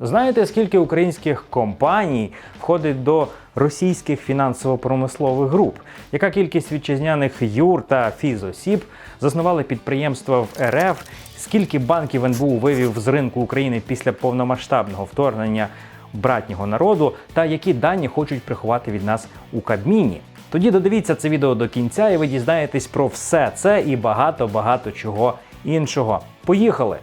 Знаєте, скільки українських компаній входить до російських фінансово-промислових груп? Яка кількість вітчизняних юр та фізосіб заснували підприємства в РФ? Скільки банків НБУ вивів з ринку України після повномасштабного вторгнення братнього народу? Та які дані хочуть приховати від нас у Кабміні? Тоді додивіться це відео до кінця, і ви дізнаєтесь про все це і багато багато чого іншого. Поїхали!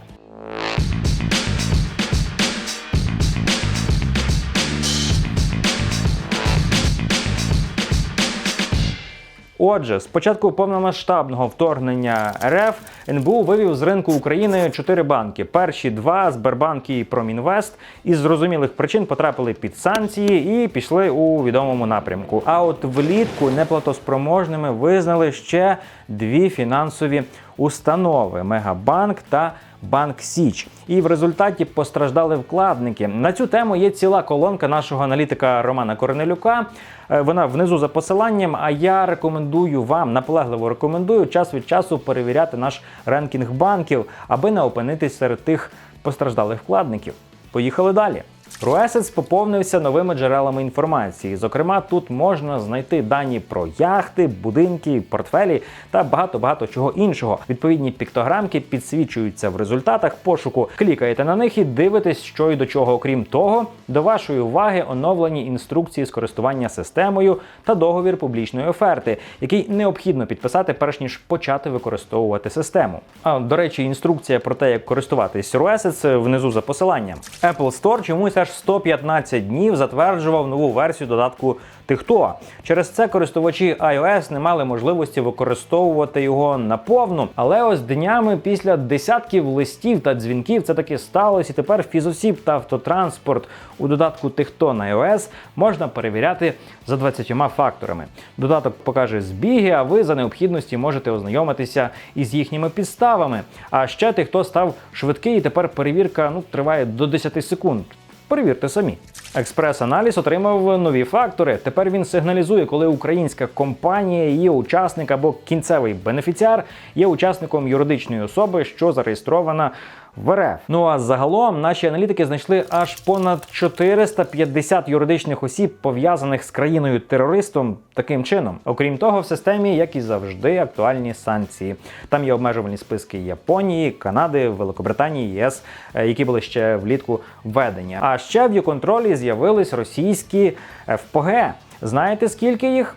Отже, з початку повномасштабного вторгнення РФ НБУ вивів з ринку України чотири банки. Перші два Сбербанк і Промінвест із зрозумілих причин потрапили під санкції і пішли у відомому напрямку. А от влітку неплатоспроможними визнали ще дві фінансові установи Мегабанк та Банк Січ. І в результаті постраждали вкладники. На цю тему є ціла колонка нашого аналітика Романа Корнелюка. Е, Вона внизу за посиланням. А я рекомендую вам, наполегливо рекомендую час від часу перевіряти наш ренкінг банків, аби не опинитись серед тих постраждалих вкладників. Поїхали далі. Руесец поповнився новими джерелами інформації. Зокрема, тут можна знайти дані про яхти, будинки, портфелі та багато багато чого іншого. Відповідні піктограмки підсвічуються в результатах пошуку. Клікаєте на них і дивитесь, що і до чого. Окрім того, до вашої уваги оновлені інструкції з користування системою та договір публічної оферти, який необхідно підписати, перш ніж почати використовувати систему. А до речі, інструкція про те, як користуватись Ruessets внизу за посиланням. Apple Store чомусь аж 115 днів затверджував нову версію додатку Тихто. Через це користувачі iOS не мали можливості використовувати його наповну. Але ось днями після десятків листів та дзвінків це таки сталося. І тепер фізосіб та автотранспорт у додатку Тихто на iOS можна перевіряти за 20 факторами. Додаток покаже збіги, а ви за необхідності можете ознайомитися із їхніми підставами. А ще Тихто став швидкий, і тепер перевірка ну, триває до 10 секунд. Перевірте самі. Експрес-аналіз отримав нові фактори. Тепер він сигналізує, коли українська компанія, її учасник або кінцевий бенефіціар є учасником юридичної особи, що зареєстрована в РФ. Ну а загалом наші аналітики знайшли аж понад 450 юридичних осіб, пов'язаних з країною терористом таким чином. Окрім того, в системі, як і завжди, актуальні санкції. Там є обмежувальні списки Японії, Канади, Великобританії, ЄС, е, які були ще влітку введені. А ще в юконтролі з'явились російські ФПГ. Знаєте, скільки їх?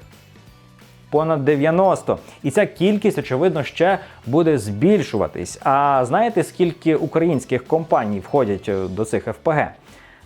Понад 90. І ця кількість, очевидно, ще буде збільшуватись. А знаєте, скільки українських компаній входять е, до цих ФПГ?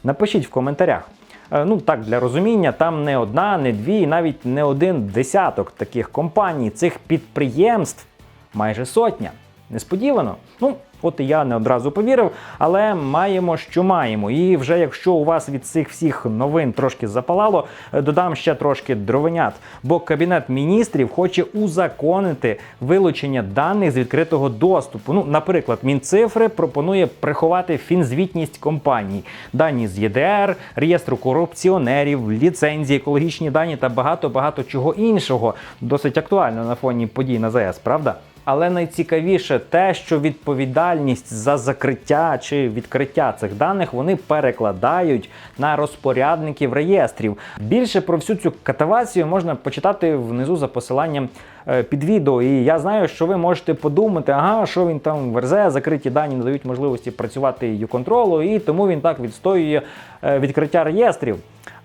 Напишіть в коментарях. Е, Ну так, для розуміння, там не одна, не дві, і навіть не один десяток таких компаній, цих підприємств майже сотня. Несподівано. Ну, от і я не одразу повірив, але маємо, що маємо. І вже якщо у вас від цих всіх новин трошки запалало, е, додам ще трошки дровенят. Бо Кабінет міністрів хоче узаконити вилучення даних з відкритого доступу. Ну, наприклад, Мінцифри пропонує приховати фінзвітність компаній, дані з ЄДР, реєстру корупціонерів, ліцензії, екологічні дані та багато багато чого іншого. Досить актуально на фоні подій на ЗАЕС, правда? Але найцікавіше те, що відповідальність за закриття чи відкриття цих даних вони перекладають на розпорядників реєстрів. Більше про всю цю катавацію можна почитати внизу за посиланням е, під відео. І я знаю, що ви можете подумати, ага, що він там верзе, закриті дані не дають можливості працювати юконтролу, і тому він так відстоює е, відкриття реєстрів.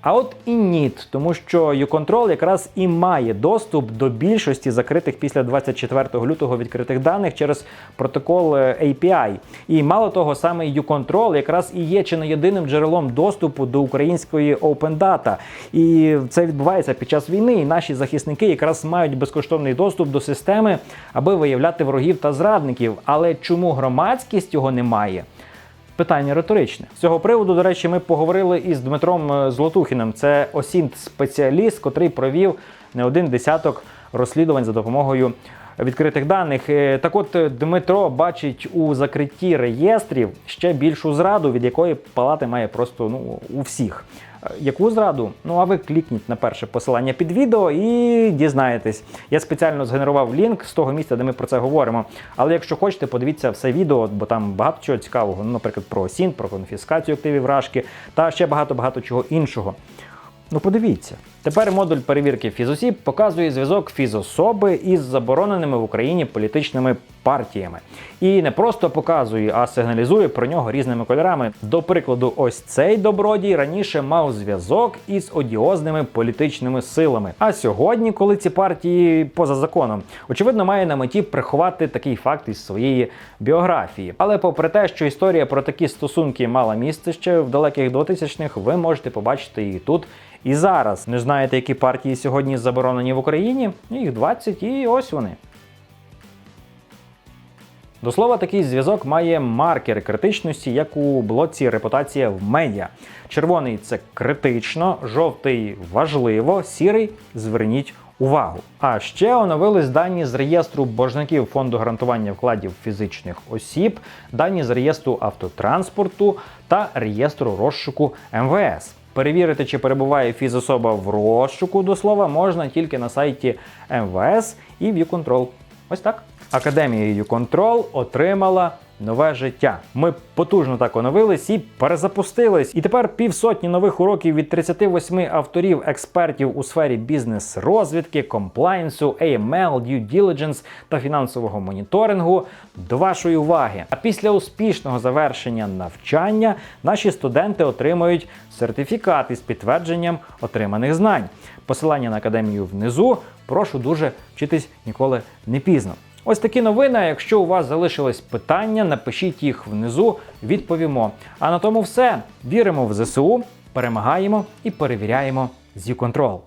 А от і ніт, тому що YouControl якраз і має доступ до більшості закритих після 24 лютого відкритих даних через протокол е, API. І мало того, саме YouControl якраз і є чи не єдиним джерелом доступу до української Open Data. І це відбувається під час війни. І наші захисники якраз мають безкоштовний доступ до системи, аби виявляти ворогів та зрадників. Але чому громадськість його не має? Питання риторичне. З цього приводу, до речі, ми поговорили із Дмитром е, Злотухіним. Це осінт спеціаліст, котрий провів не один десяток розслідувань за допомогою відкритих даних. Е, Так от е, Дмитро бачить у закритті реєстрів ще більшу зраду, від якої палати має просто ну у всіх. Е, Яку зраду? Ну а ви клікніть на перше посилання під відео і дізнаєтесь. Я спеціально згенерував лінк з того місця, де ми про це говоримо. Але якщо хочете, подивіться все відео, бо там багато чого цікавого. Ну, наприклад, про СІН, про конфіскацію активів Рашки та ще багато-багато чого іншого. Ну, подивіться. Тепер модуль перевірки фізосіб показує зв'язок фізособи із забороненими в Україні політичними партіями. І не просто показує, а сигналізує про нього різними кольорами. До прикладу, ось цей добродій раніше мав зв'язок із одіозними політичними силами. А сьогодні, коли ці партії поза законом, очевидно, має на меті приховати такий факт із своєї біографії. Але попри те, що історія про такі стосунки мала місце ще в далеких 2000-х, ви можете побачити її тут. І зараз не знаєте, які партії сьогодні заборонені в Україні? Їх 20 і ось вони. До слова, такий зв'язок має маркери критичності, як у блоці репутація в медіа. Червоний це критично, жовтий важливо, сірий зверніть увагу. А ще оновились дані з реєстру боржників фонду гарантування вкладів фізичних осіб, дані з реєстру автотранспорту та реєстру розшуку МВС. Перевірити, чи перебуває фізособа в розшуку до слова, можна тільки на сайті МВС і ViewControl. Ось так. Академія YouControl отримала нове життя. Ми потужно так оновились і перезапустились. І тепер півсотні нових уроків від 38 авторів, експертів у сфері бізнес-розвідки, комплайнсу, AML, due diligence та фінансового моніторингу до вашої уваги. А після успішного завершення навчання наші студенти отримують сертифікат із підтвердженням отриманих знань. Посилання на академію внизу. Прошу дуже вчитись ніколи не пізно. Ось такі новини. Якщо у вас залишились питання, напишіть їх внизу, відповімо. А на тому все. Віримо в ЗСУ, перемагаємо і перевіряємо зі контрол.